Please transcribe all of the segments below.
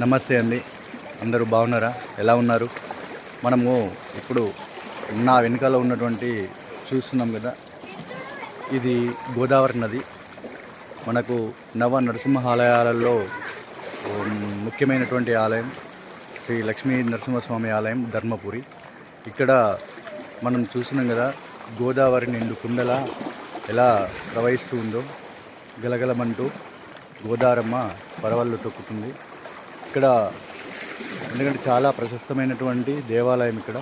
నమస్తే అండి. అందరూ బాగున్నారా? ఎలా ఉన్నారు? మనము ఇప్పుడు నా వెనకాల ఉన్నటువంటి చూస్తున్నాం కదా ఇది గోదావరి నది. మనకు నవ నరసింహ ఆలయాలలో ముఖ్యమైనటువంటి ఆలయం శ్రీ లక్ష్మీ నరసింహస్వామి ఆలయం ధర్మపురి. ఇక్కడ మనం చూస్తున్నాం కదా గోదావరి నిండు కుండల ఎలా ప్రవహిస్తూ ఉందో గలగలమంటూ గోదారమ్మ పరవళ్ళు తొక్కుతుంది. ఇక్కడ ఎందుకంటే చాలా ప్రశస్తమైనటువంటి దేవాలయం ఇక్కడ.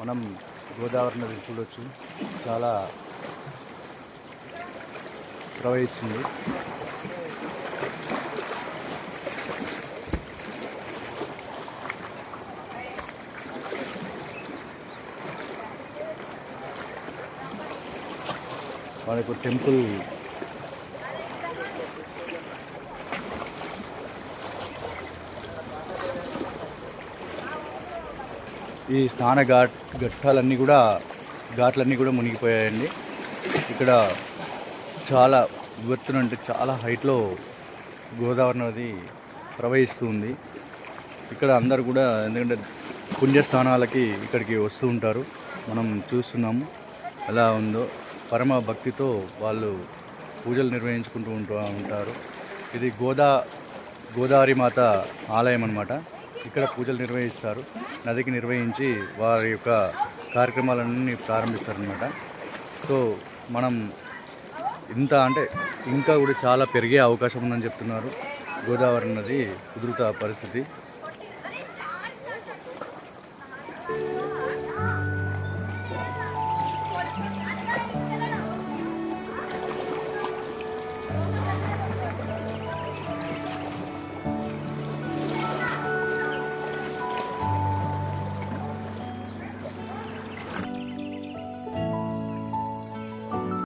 మనం గోదావరి నది చూడవచ్చు చాలా ప్రవహిస్తుంది. మనకు టెంపుల్ ఈ స్నాన ఘాట్ ఘట్టాలన్నీ కూడా ఘాట్లన్నీ కూడా మునిగిపోయాయండి. ఇక్కడ చాలా వివత్తున అంటే చాలా హైట్లో గోదావరి నది ప్రవహిస్తూ ఉంది. ఇక్కడ అందరు కూడా ఎందుకంటే పుణ్యస్థానాలకి ఇక్కడికి వస్తూ ఉంటారు. మనం చూస్తున్నాము ఎలా ఉందో. పరమ భక్తితో వాళ్ళు పూజలు నిర్వహించుకుంటూ ఉంటూ ఉంటారు. ఇది గోదా గోదావరి మాత ఆలయం అన్నమాట. ఇక్కడ పూజలు నిర్వహిస్తారు. నదికి నిర్వహించి వారి యొక్క కార్యక్రమాలన్నీ ప్రారంభిస్తారనమాట సో మనం ఇంత అంటే ఇంకా కూడా చాలా పెరిగే అవకాశం ఉందని చెప్తున్నారు. గోదావరి నది కుదురుత పరిస్థితి.